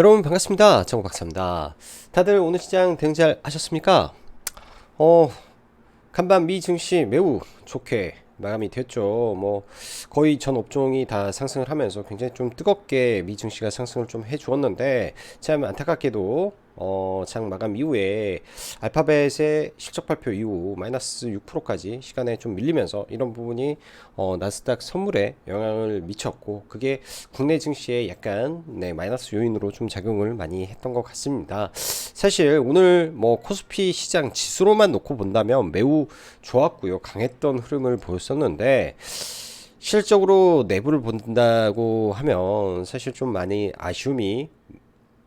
여러분 반갑습니다. 정우 박사입니다. 다들 오늘 시장 대응 잘 하셨습니까? 어, 간밤 미 증시 매우 좋게 마감이 됐죠. 뭐 거의 전 업종이 다 상승을 하면서 굉장히 좀 뜨겁게 미 증시가 상승을 좀 해주었는데 참 안타깝게도 어, 장 마감 이후에 알파벳의 실적 발표 이후 마이너스 6%까지 시간에 좀 밀리면서 이런 부분이 어, 나스닥 선물에 영향을 미쳤고 그게 국내 증시에 약간 네, 마이너스 요인으로 좀 작용을 많이 했던 것 같습니다. 사실 오늘 뭐 코스피 시장 지수로만 놓고 본다면 매우 좋았고요. 강했던 흐름을 보였었는데 실적으로 내부를 본다고 하면 사실 좀 많이 아쉬움이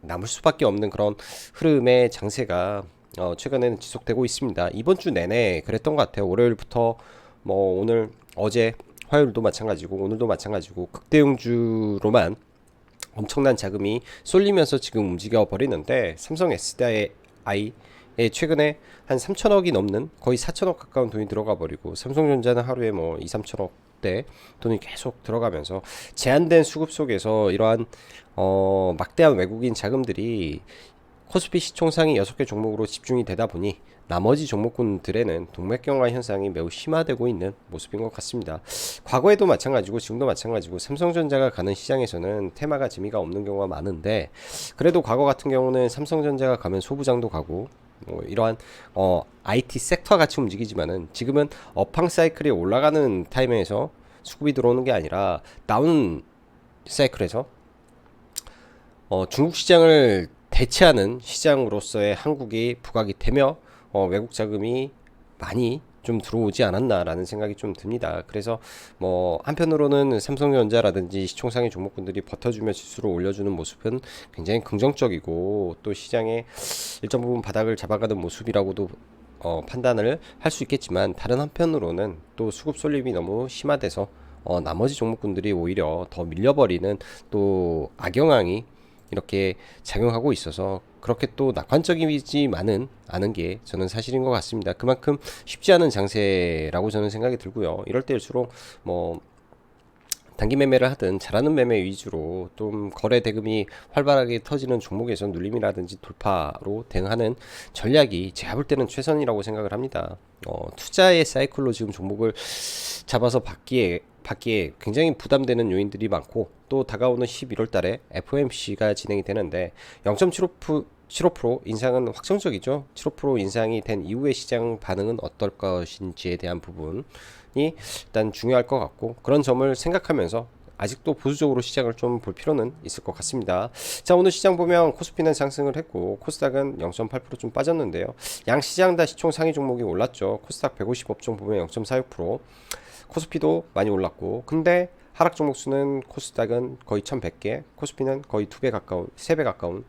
남을 수밖에 없는 그런 흐름의 장세가 어, 최근에는 지속되고 있습니다. 이번 주 내내 그랬던 것 같아요. 월요일부터 뭐 오늘 어제 화요일도 마찬가지고 오늘도 마찬가지고 극대응주로만 엄청난 자금이 쏠리면서 지금 움직여 버리는데 삼성 SDI에 최근에 한 3천억이 넘는 거의 4천억 가까운 돈이 들어가 버리고 삼성전자는 하루에 뭐 2, 3천억 대 돈이 계속 들어가면서 제한된 수급 속에서 이러한 어 막대한 외국인 자금들이 코스피 시총상위 6개 종목으로 집중이 되다 보니 나머지 종목군들에는 동맥경화 현상이 매우 심화되고 있는 모습인 것 같습니다. 과거에도 마찬가지고 지금도 마찬가지고 삼성전자가 가는 시장에서는 테마가 재미가 없는 경우가 많은데 그래도 과거 같은 경우는 삼성전자가 가면 소부장도 가고 뭐 이러한 어 IT 섹터 같이 움직이지만은 지금은 업황 사이클이 올라가는 타임에서 수급이 들어오는 게 아니라 다운 사이클에서 어 중국 시장을 대체하는 시장으로서의 한국이 부각이 되며 어, 외국 자금이 많이 좀 들어오지 않았나라는 생각이 좀 듭니다. 그래서 뭐 한편으로는 삼성전자라든지 시총상의 종목군들이 버텨주며 지수를 올려주는 모습은 굉장히 긍정적이고 또 시장에 일정 부분 바닥을 잡아가는 모습이라고도 어, 판단을 할 수 있겠지만 다른 한편으로는 또 수급 쏠림이 너무 심화돼서 어, 나머지 종목군들이 오히려 더 밀려버리는 또 악영향이 이렇게 작용하고 있어서 그렇게 또 낙관적이지만은 않은 게 저는 사실인 것 같습니다. 그만큼 쉽지 않은 장세라고 저는 생각이 들고요. 이럴 때일수록 뭐 단기 매매를 하든 잘하는 매매 위주로 좀 거래 대금이 활발하게 터지는 종목에서 눌림이라든지 돌파로 대응하는 전략이 제가 볼 때는 최선이라고 생각을 합니다. 어, 투자의 사이클로 지금 종목을 잡아서 받기에 받기에 굉장히 부담되는 요인들이 많고 또 다가오는 11월 달에 FOMC가 진행이 되는데 0.75% 75% 인상은 확정적이죠. 75% 인상이 된 이후의 시장 반응은 어떨 것인지에 대한 부분이 일단 중요할 것 같고 그런 점을 생각하면서 아직도 보수적으로 시장을 좀 볼 필요는 있을 것 같습니다. 자, 오늘 시장 보면 코스피는 상승을 했고 코스닥은 0.8%좀 빠졌는데요. 양 시장 다 시총 상위 종목이 올랐죠. 코스닥 150 업종 보면 0.46%, 코스피도 많이 올랐고 근데 하락 종목 수는 코스닥은 거의 1100개, 코스피는 거의 2배 가까운, 3배 가까운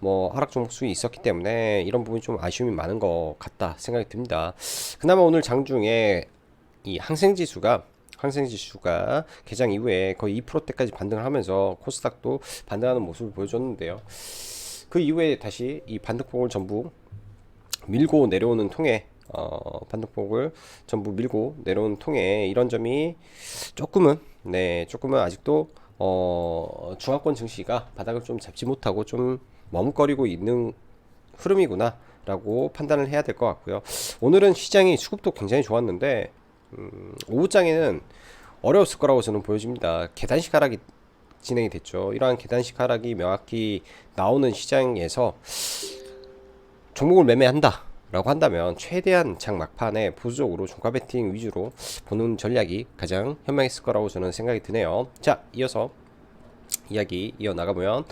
뭐 하락 종목 수가 있었기 때문에 이런 부분이 좀 아쉬움이 많은 것 같다 생각이 듭니다. 그나마 오늘 장중에 이 항생 지수가 항생 지수가 개장 이후에 거의 2%대까지 반등을 하면서 코스닥도 반등하는 모습을 보여줬는데요. 그 이후에 다시 이 반등폭을 전부 밀고 내려오는 통에 어, 반등폭을 전부 밀고 내려오는 통에 이런 점이 조금은 네 조금은 아직도 어, 중화권 증시가 바닥을 좀 잡지 못하고 좀 머뭇거리고 있는 흐름이구나 라고 판단을 해야 될 것 같고요. 오늘은 시장이 수급도 굉장히 좋았는데 음, 오후장에는 어려웠을 거라고 저는 보여집니다. 계단식 하락이 진행이 됐죠. 이러한 계단식 하락이 명확히 나오는 시장에서 종목을 매매한다 라고 한다면 최대한 장 막판에 보수적으로 종가 베팅 위주로 보는 전략이 가장 현명했을 거라고 저는 생각이 드네요. 자, 이어서 이야기 이어 나가보면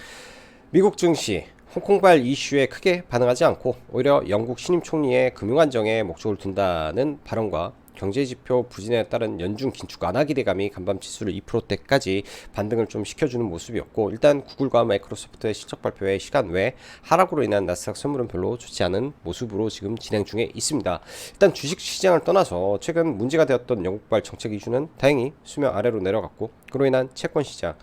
미국 증시 홍콩발 이슈에 크게 반응하지 않고 오히려 영국 신임 총리의 금융 안정에 목적을 둔다는 발언과 경제지표 부진에 따른 연중 긴축 완화 기대감이 간밤 지수를 2%대까지 반등을 좀 시켜주는 모습이었고 일단 구글과 마이크로소프트의 실적 발표의 시간 외에 하락으로 인한 나스닥 선물은 별로 좋지 않은 모습으로 지금 진행 중에 있습니다. 일단 주식 시장을 떠나서 최근 문제가 되었던 영국발 정책 이슈는 다행히 수면 아래로 내려갔고 그로 인한 채권 시장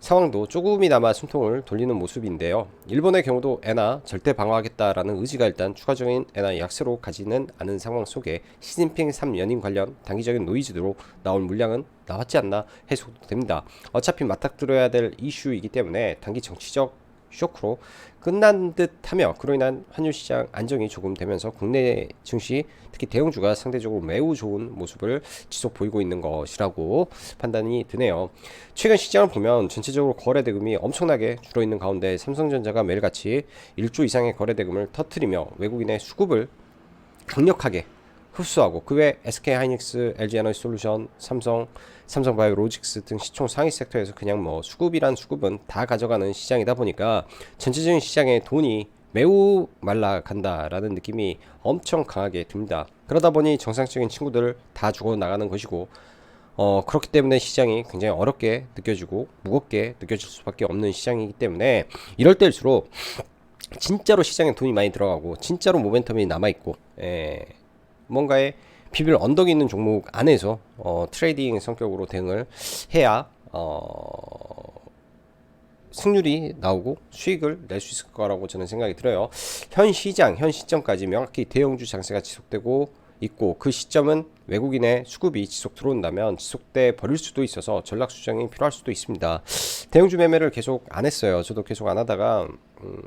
상황도 조금이나마 숨통을 돌리는 모습인데요. 일본의 경우도 엔화 절대 방어하겠다라는 의지가 일단 추가적인 엔화 약세로 가지는 않은 상황 속에 시진핑 3연임 관련 단기적인 노이즈로 나올 물량은 나왔지 않나 해석됩니다. 어차피 맞닥뜨려야 될 이슈이기 때문에 단기 정치적 쇼크로 끝난 듯하며 그로 인한 환율 시장 안정이 조금 되면서 국내 증시 특히 대형주가 상대적으로 매우 좋은 모습을 지속 보이고 있는 것이라고 판단이 드네요. 최근 시장을 보면 전체적으로 거래 대금이 엄청나게 줄어 있는 가운데 삼성전자가 매일같이 1조 이상의 거래 대금을 터트리며 외국인의 수급을 강력하게 흡수하고 그 외 SK 하이닉스, LG 에너지 솔루션, 삼성, 삼성바이오 로직스 등 시총 상위 섹터에서 그냥 뭐 수급이란 수급은 다 가져가는 시장이다 보니까 전체적인 시장에 돈이 매우 말라간다라는 느낌이 엄청 강하게 듭니다. 그러다 보니 정상적인 친구들을 다 죽어 나가는 것이고 어, 그렇기 때문에 시장이 굉장히 어렵게 느껴지고 무겁게 느껴질 수밖에 없는 시장이기 때문에 이럴 때일수록 진짜로 시장에 돈이 많이 들어가고 진짜로 모멘텀이 남아 있고 예, 뭔가의 비빌 언덕이 있는 종목 안에서 어, 트레이딩 성격으로 대응을 해야 어, 승률이 나오고 수익을 낼 수 있을 거라고 저는 생각이 들어요. 현 시장, 현 시점까지 명확히 대형주 장세가 지속되고 있고 그 시점은 외국인의 수급이 지속 들어온다면 지속돼 버릴 수도 있어서 전략 수정이 필요할 수도 있습니다. 대형주 매매를 계속 안 했어요. 저도 계속 안 하다가 음,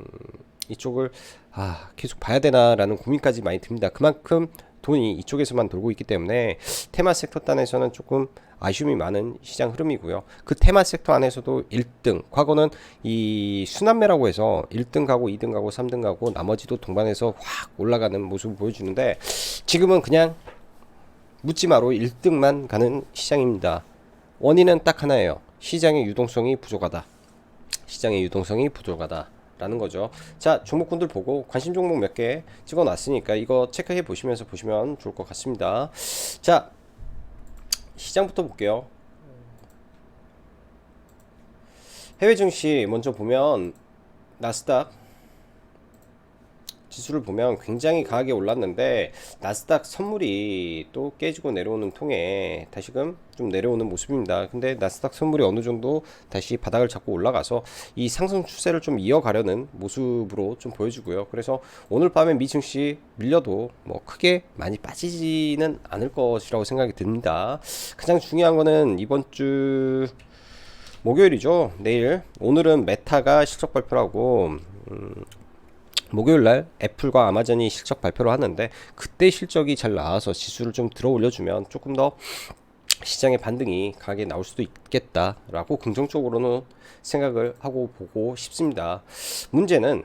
이쪽을 아, 계속 봐야 되나라는 고민까지 많이 듭니다. 그만큼 돈이 이쪽에서만 돌고 있기 때문에 테마 섹터 단에서는 조금 아쉬움이 많은 시장 흐름이고요. 그 테마 섹터 안에서도 1등, 과거는 이 순환매라고 해서 1등 가고 2등 가고 3등 가고 나머지도 동반해서 확 올라가는 모습을 보여주는데 지금은 그냥 묻지마로 1등만 가는 시장입니다. 원인은 딱 하나예요. 시장의 유동성이 부족하다. 시장의 유동성이 부족하다. 라는 거죠. 자, 종목군들 보고 관심 종목 몇 개 찍어 놨으니까 이거 체크해 보시면서 보시면 좋을 것 같습니다. 자, 시장부터 볼게요. 해외 증시 먼저 보면 나스닥 지수를 보면 굉장히 강하게 올랐는데 나스닥 선물이 또 깨지고 내려오는 통에 다시금 좀 내려오는 모습입니다. 근데 나스닥 선물이 어느 정도 다시 바닥을 잡고 올라가서 이 상승 추세를 좀 이어가려는 모습으로 좀 보여주고요. 그래서 오늘 밤에 미 증시 밀려도 뭐 크게 많이 빠지지는 않을 것이라고 생각이 듭니다. 가장 중요한 거는 이번 주 목요일이죠. 내일 오늘은 메타가 실적 발표를 하고 음, 목요일 날 애플과 아마존이 실적 발표를 하는데 그때 실적이 잘 나와서 지수를 좀 들어 올려주면 조금 더 시장의 반등이 강하게 나올 수도 있겠다라고 긍정적으로는 생각을 하고 보고 싶습니다. 문제는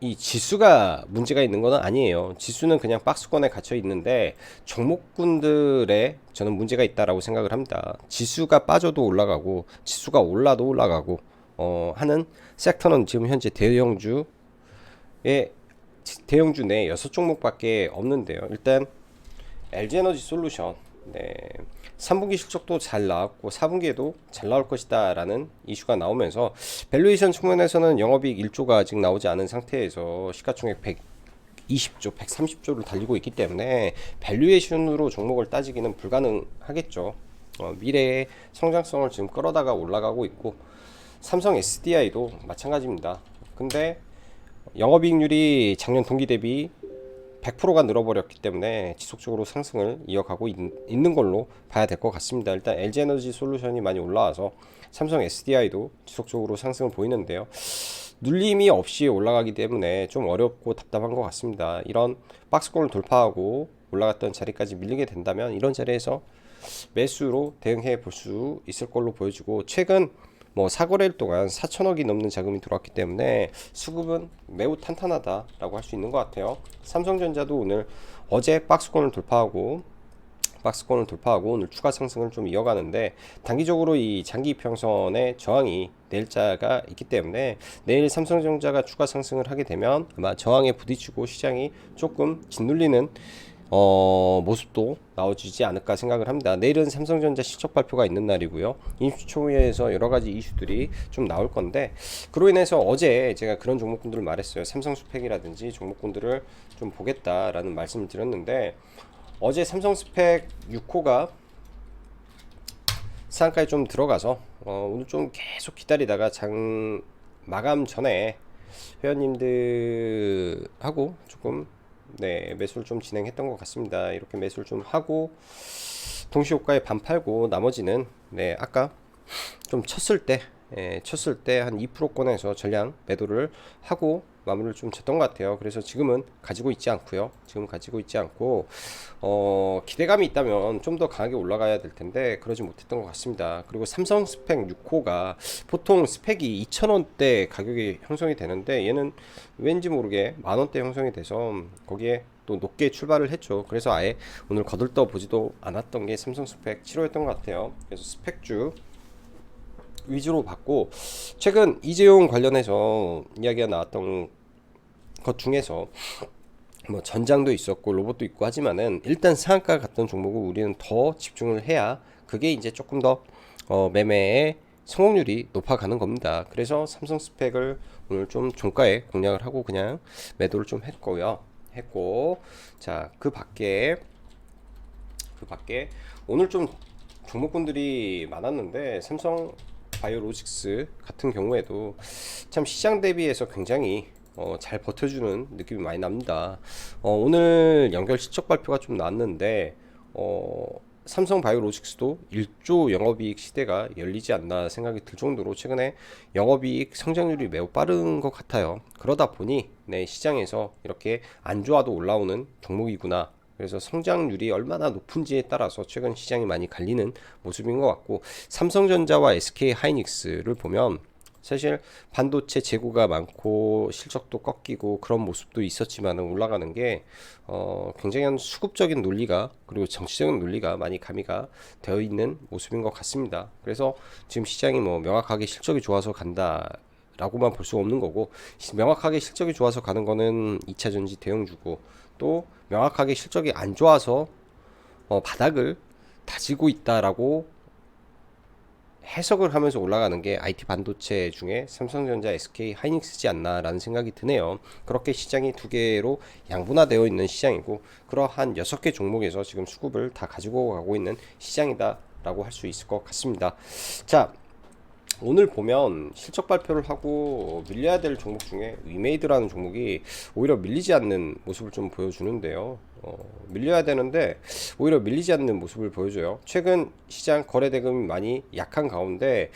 이 지수가 문제가 있는 건 아니에요. 지수는 그냥 박스권에 갇혀 있는데 종목군들의 저는 문제가 있다라고 생각을 합니다. 지수가 빠져도 올라가고 지수가 올라도 올라가고 어, 하는 섹터는 지금 현재 대형주 예, 대형주 내 여섯 종목밖에 없는데요. 일단 LG에너지 솔루션 네. 3분기 실적도 잘 나왔고 4분기에도 잘 나올 것이다 라는 이슈가 나오면서 밸류에이션 측면에서는 영업이익 1조가 아직 나오지 않은 상태에서 시가총액 120조, 130조를 달리고 있기 때문에 밸류에이션으로 종목을 따지기는 불가능하겠죠. 어, 미래의 성장성을 지금 끌어다가 올라가고 있고 삼성 SDI도 마찬가지입니다. 근데 영업이익률이 작년 동기 대비 100%가 늘어버렸기 때문에 지속적으로 상승을 이어가고 있, 는 걸로 봐야 될 것 같습니다. 일단 LG에너지 솔루션이 많이 올라와서 삼성 SDI도 지속적으로 상승을 보이는데요. 눌림이 없이 올라가기 때문에 좀 어렵고 답답한 것 같습니다. 이런 박스권을 돌파하고 올라갔던 자리까지 밀리게 된다면 이런 자리에서 매수로 대응해 볼 수 있을 걸로 보여지고 최근 뭐 사거래일 동안 4천억이 넘는 자금이 들어왔기 때문에 수급은 매우 탄탄하다라고 할 수 있는 것 같아요. 삼성전자도 오늘 어제 박스권을 돌파하고 박스권을 돌파하고 오늘 추가 상승을 좀 이어가는데 단기적으로 이 장기 이평선의 저항이 내일자가 있기 때문에 내일 삼성전자가 추가 상승을 하게 되면 아마 저항에 부딪히고 시장이 조금 짓눌리는 어, 모습도 나와주지 않을까 생각을 합니다. 내일은 삼성전자 실적 발표가 있는 날이고요. 임시총회에서 여러 가지 이슈들이 좀 나올 건데 그로 인해서 어제 제가 그런 종목군들을 말했어요. 삼성스펙이라든지 종목군들을 좀 보겠다라는 말씀을 드렸는데 어제 삼성스펙 6호가 상한가에 좀 들어가서 어, 오늘 좀 계속 기다리다가 장 마감 전에 회원님들하고 조금 네, 매수를 좀 진행했던 것 같습니다. 이렇게 매수를 좀 하고 동시호가에 반 팔고 나머지는 네, 아까 좀 쳤을 때 에, 쳤을 때 한 2%권에서 전량 매도를 하고 마무리를 좀 쳤던 것 같아요. 그래서 지금은 가지고 있지 않고요. 지금 가지고 있지 않고 어, 기대감이 있다면 좀 더 강하게 올라가야 될 텐데 그러지 못했던 것 같습니다. 그리고 삼성 스펙 6호가 보통 스펙이 2,000원대 가격이 형성이 되는데 얘는 왠지 모르게 만 원대 형성이 돼서 거기에 또 높게 출발을 했죠. 그래서 아예 오늘 거들떠 보지도 않았던 게 삼성 스펙 7호였던 것 같아요. 그래서 스펙주 위주로 봤고 최근 이재용 관련해서 이야기가 나왔던 것 중에서 뭐 전장도 있었고 로봇도 있고 하지만은 일단 상한가 갔던 종목을 우리는 더 집중을 해야 그게 이제 조금 더 어, 매매의 성공률이 높아가는 겁니다. 그래서 삼성 스펙을 오늘 좀 종가에 공략을 하고 그냥 매도를 좀 했고요. 했고 자 그 밖에 그 밖에 오늘 좀 종목군들이 많았는데 삼성 바이오로직스 같은 경우에도 참 시장 대비해서 굉장히 어, 잘 버텨주는 느낌이 많이 납니다. 어, 오늘 연결 실적 발표가 좀 나왔는데 어, 삼성 바이오로직스도 1조 영업이익 시대가 열리지 않나 생각이 들 정도로 최근에 영업이익 성장률이 매우 빠른 것 같아요. 그러다 보니 네, 시장에서 이렇게 안 좋아도 올라오는 종목이구나 그래서 성장률이 얼마나 높은지에 따라서 최근 시장이 많이 갈리는 모습인 것 같고 삼성전자와 SK 하이닉스를 보면 사실 반도체 재고가 많고 실적도 꺾이고 그런 모습도 있었지만 올라가는 게 어, 굉장히 한 수급적인 논리가 그리고 정치적인 논리가 많이 가미가 되어 있는 모습인 것 같습니다. 그래서 지금 시장이 뭐 명확하게 실적이 좋아서 간다. 라고만 볼 수 없는 거고 명확하게 실적이 좋아서 가는 거는 2차 전지 대형주고 또 명확하게 실적이 안 좋아서 어, 바닥을 다지고 있다라고 해석을 하면서 올라가는 게 IT 반도체 중에 삼성전자, SK 하이닉스지 않나라는 생각이 드네요. 그렇게 시장이 두 개로 양분화되어 있는 시장이고 그러한 여섯 개 종목에서 지금 수급을 다 가지고 가고 있는 시장이다라고 할 수 있을 것 같습니다. 자, 오늘 보면 실적 발표를 하고 밀려야 될 종목 중에 위메이드라는 종목이 오히려 밀리지 않는 모습을 좀 보여주는데요. 어, 밀려야 되는데 오히려 밀리지 않는 모습을 보여줘요. 최근 시장 거래 대금이 많이 약한 가운데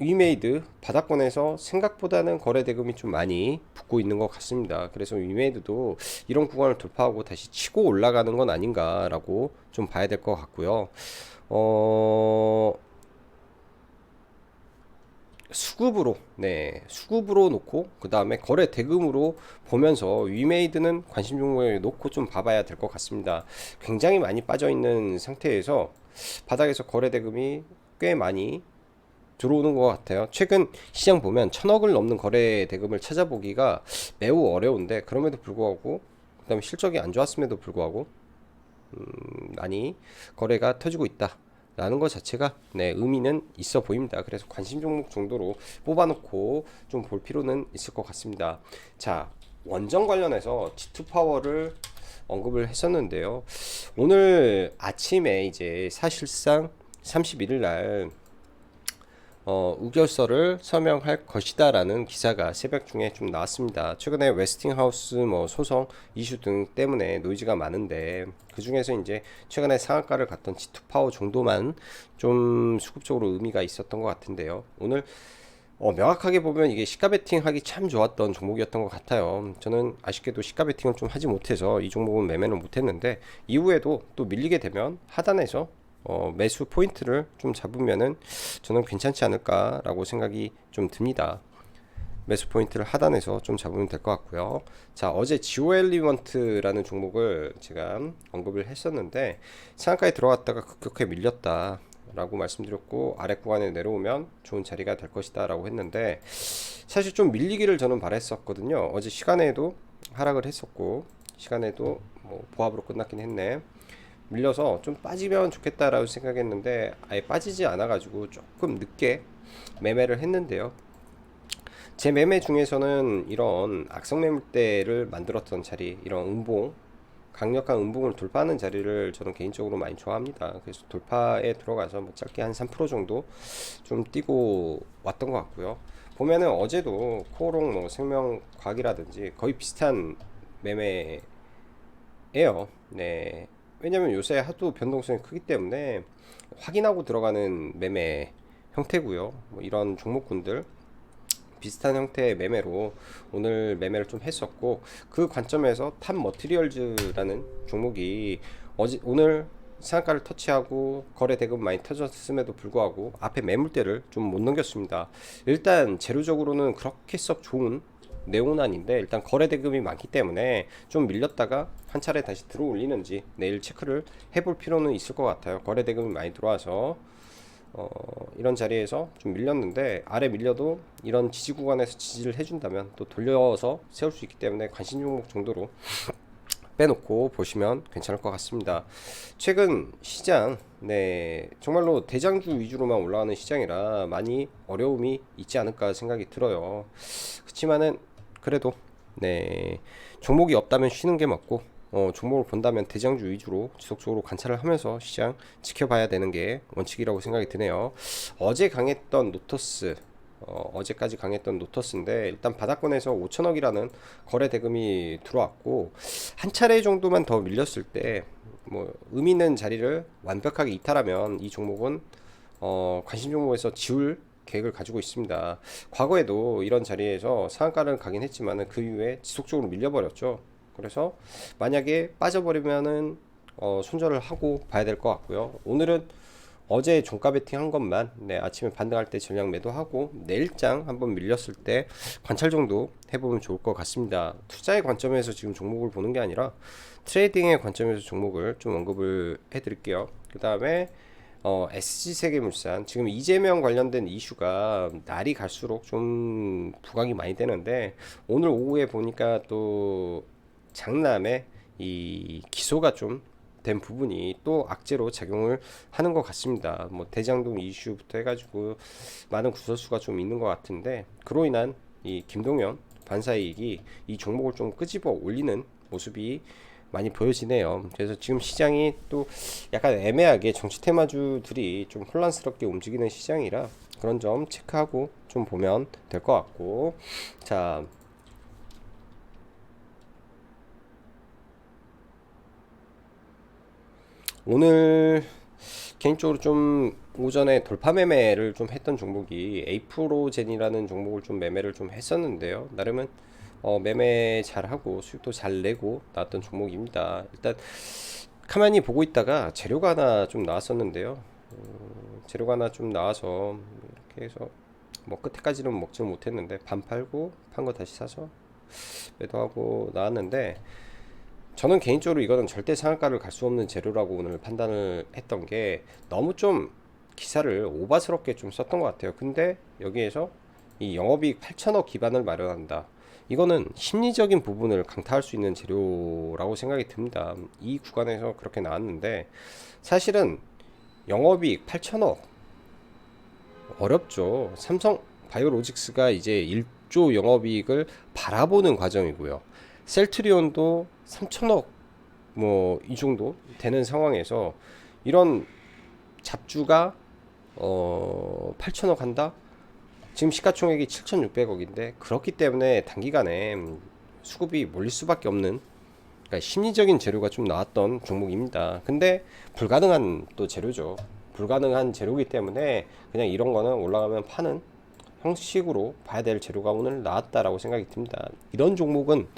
위메이드 바닥권에서 생각보다는 거래 대금이 좀 많이 붙고 있는 것 같습니다. 그래서 위메이드도 이런 구간을 돌파하고 다시 치고 올라가는 건 아닌가라고 좀 봐야 될 것 같고요. 어, 수급으로 네 수급으로 놓고 그 다음에 거래 대금으로 보면서 위메이드는 관심 종목에 놓고 좀 봐봐야 될 것 같습니다. 굉장히 많이 빠져 있는 상태에서 바닥에서 거래 대금이 꽤 많이 들어오는 것 같아요. 최근 시장 보면 천억을 넘는 거래 대금을 찾아보기가 매우 어려운데 그럼에도 불구하고 그 다음에 실적이 안 좋았음에도 불구하고 음, 많이 거래가 터지고 있다 라는 것 자체가 네, 의미는 있어 보입니다. 그래서 관심 종목 정도로 뽑아놓고 좀 볼 필요는 있을 것 같습니다. 자, 원전 관련해서 G2 파워를 언급을 했었는데요. 오늘 아침에 이제 사실상 31일 날 어, 우결서를 서명할 것이다라는 기사가 새벽 중에 좀 나왔습니다. 최근에 웨스팅하우스 뭐 소송 이슈 등 때문에 노이즈가 많은데 그 중에서 이제 최근에 상한가를 갔던 G2 파워 정도만 좀 수급적으로 의미가 있었던 것 같은데요. 오늘 어, 명확하게 보면 이게 시가 베팅 하기 참 좋았던 종목이었던 것 같아요. 저는 아쉽게도 시가 베팅을 좀 하지 못해서 이 종목은 매매는 못했는데 이후에도 또 밀리게 되면 하단에서 어, 매수 포인트를 좀 잡으면은 저는 괜찮지 않을까라고 생각이 좀 듭니다. 매수 포인트를 하단에서 좀 잡으면 될 것 같고요. 자, 어제 지오 엘리먼트라는 종목을 제가 언급을 했었는데 상한가에 들어갔다가 급격하게 밀렸다. 라고 말씀드렸고 아래 구간에 내려오면 좋은 자리가 될 것이다 라고 했는데 사실 좀 밀리기를 저는 바랬었거든요 어제 시간에도 하락을 했었고 시간에도 뭐 보합으로 끝났긴 했네 밀려서 좀 빠지면 좋겠다라고 생각했는데 아예 빠지지 않아 가지고 조금 늦게 매매를 했는데요. 제 매매 중에서는 이런 악성 매물대를 만들었던 자리 이런 음봉 강력한 음봉을 돌파하는 자리를 저는 개인적으로 많이 좋아합니다. 그래서 돌파에 들어가서 뭐 짧게 한 3% 정도 좀 뛰고 왔던 것 같고요. 보면은 어제도 코오롱 뭐 생명과학이라든지 거의 비슷한 매매예요. 네 왜냐면 요새 하도 변동성이 크기 때문에 확인하고 들어가는 매매 형태고요. 뭐 이런 종목군들 비슷한 형태의 매매로 오늘 매매를 좀 했었고 그 관점에서 탑 머티리얼즈라는 종목이 어제 오늘 상한가를 터치하고 거래 대금 많이 터졌음에도 불구하고 앞에 매물대를 좀 못 넘겼습니다. 일단 재료적으로는 그렇게 썩 좋은 아닌데 일단 거래 대금이 많기 때문에 좀 밀렸다가 한 차례 다시 들어올리는지 내일 체크를 해볼 필요는 있을 것 같아요. 거래 대금이 많이 들어와서 어, 이런 자리에서 좀 밀렸는데 아래 밀려도 이런 지지 구간에서 지지를 해준다면 또 돌려서 세울 수 있기 때문에 관심 종목 정도로 빼놓고 보시면 괜찮을 것 같습니다. 최근 시장, 네, 정말로 대장주 위주로만 올라가는 시장이라 많이 어려움이 있지 않을까 생각이 들어요. 그렇지만은 그래도 네, 종목이 없다면 쉬는 게 맞고 어, 종목을 본다면 대장주 위주로 지속적으로 관찰을 하면서 시장 지켜봐야 되는 게 원칙이라고 생각이 드네요. 어제 강했던 노터스 어, 어제까지 강했던 노터스인데 일단 바닥권에서 5천억이라는 거래 대금이 들어왔고 한 차례 정도만 더 밀렸을 때 뭐 의미 있는 자리를 완벽하게 이탈하면 이 종목은 어, 관심 종목에서 지울 계획을 가지고 있습니다. 과거에도 이런 자리에서 상한가를 가긴 했지만은 그 이후에 지속적으로 밀려버렸죠. 그래서 만약에 빠져버리면은 어, 손절을 하고 봐야 될 것 같고요. 오늘은 어제 종가 베팅 한 것만 네, 아침에 반등할 때 전량 매도하고 내일장 한번 밀렸을 때 관찰 정도 해보면 좋을 것 같습니다. 투자의 관점에서 지금 종목을 보는 게 아니라 트레이딩의 관점에서 종목을 좀 언급을 해드릴게요. 그 다음에 어, SG 세계물산 지금 이재명 관련된 이슈가 날이 갈수록 좀 부각이 많이 되는데 오늘 오후에 보니까 또 장남의 이 기소가 좀 된 부분이 또 악재로 작용을 하는 것 같습니다. 뭐 대장동 이슈부터 해가지고 많은 구설수가 좀 있는 것 같은데 그로 인한 이 김동연 반사이익이 이 종목을 좀 끄집어 올리는 모습이 많이 보여지네요. 그래서 지금 시장이 또 약간 애매하게 정치 테마주들이 좀 혼란스럽게 움직이는 시장이라 그런 점 체크하고 좀 보면 될 것 같고 자 오늘 개인적으로 좀 오전에 돌파 매매를 좀 했던 종목이 에이프로젠이라는 종목을 좀 매매를 좀 했었는데요. 나름은 어, 매매 잘하고 수익도 잘 내고 나왔던 종목입니다. 일단 가만히 보고 있다가 재료가 하나 좀 나왔었는데요. 음, 재료가 하나 좀 나와서 이렇게 해서 뭐 끝에까지는 먹지는 못했는데 반 팔고 판 거 다시 사서 매도하고 나왔는데 저는 개인적으로 이거는 절대 상한가를 갈 수 없는 재료라고 오늘 판단을 했던 게 너무 좀 기사를 오바스럽게 좀 썼던 것 같아요. 근데 여기에서 이 영업이익 8천억 기반을 마련한다. 이거는 심리적인 부분을 강타할 수 있는 재료라고 생각이 듭니다. 이 구간에서 그렇게 나왔는데 사실은 영업이익 8천억 어렵죠. 삼성 바이오로직스가 이제 1조 영업이익을 바라보는 과정이고요. 셀트리온도 3천억 뭐 이 정도 되는 상황에서 이런 잡주가 어 8천억 한다? 지금 시가총액이 7,600억인데 그렇기 때문에 단기간에 수급이 몰릴 수밖에 없는 그러니까 심리적인 재료가 좀 나왔던 종목입니다. 근데 불가능한 또 재료죠. 불가능한 재료이기 때문에 그냥 이런 거는 올라가면 파는 형식으로 봐야 될 재료가 오늘 나왔다라고 생각이 듭니다. 이런 종목은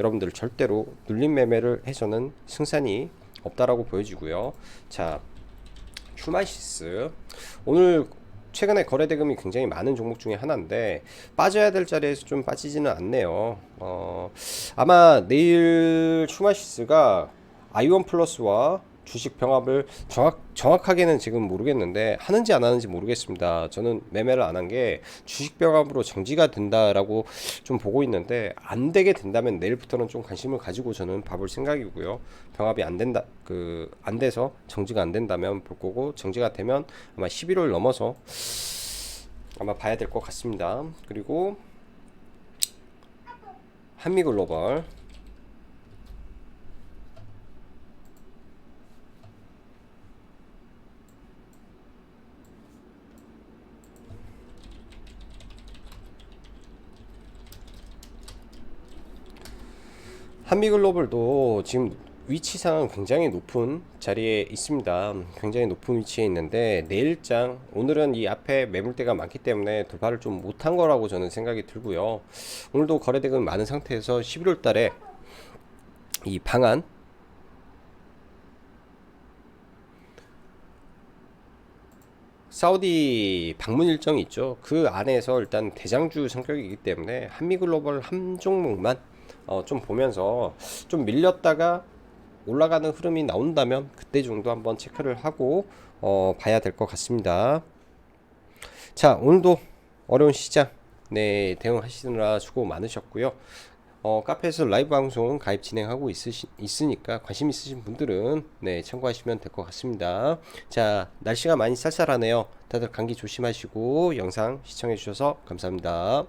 여러분들 절대로 눌림 매매를 해서는 승산이 없다라고 보여지고요. 자, 휴마시스 오늘 최근에 거래 대금이 굉장히 많은 종목 중에 하나인데 빠져야 될 자리에서 좀 빠지지는 않네요. 어, 아마 내일 휴마시스가 아이원 플러스와 주식 병합을 정확 정확하게는 지금 모르겠는데 하는지 안 하는지 모르겠습니다. 저는 매매를 안 한 게 주식 병합으로 정지가 된다라고 좀 보고 있는데 안 되게 된다면 내일부터는 좀 관심을 가지고 저는 봐볼 생각이고요. 병합이 안 된다 그 안 돼서 정지가 안 된다면 볼 거고 정지가 되면 아마 11월 넘어서 아마 봐야 될 것 같습니다. 그리고 한미글로벌 한미글로벌도 지금 위치상은 굉장히 높은 자리에 있습니다. 굉장히 높은 위치에 있는데 내일장 오늘은 이 앞에 매물대가 많기 때문에 돌파를 좀 못한 거라고 저는 생각이 들고요. 오늘도 거래대금 많은 상태에서 11월 달에 이 방안 사우디 방문 일정이 있죠. 그 안에서 일단 대장주 성격이기 때문에 한미글로벌 한 종목만 어, 좀 보면서 좀 밀렸다가 올라가는 흐름이 나온다면 그때 정도 한번 체크를 하고 어, 봐야 될 것 같습니다. 자, 오늘도 어려운 시장 네, 대응하시느라 수고 많으셨고요. 어, 카페에서 라이브 방송 가입 진행하고 있으시, 있으니까 관심 있으신 분들은 네, 참고하시면 될 것 같습니다. 자, 날씨가 많이 쌀쌀하네요. 다들 감기 조심하시고 영상 시청해 주셔서 감사합니다.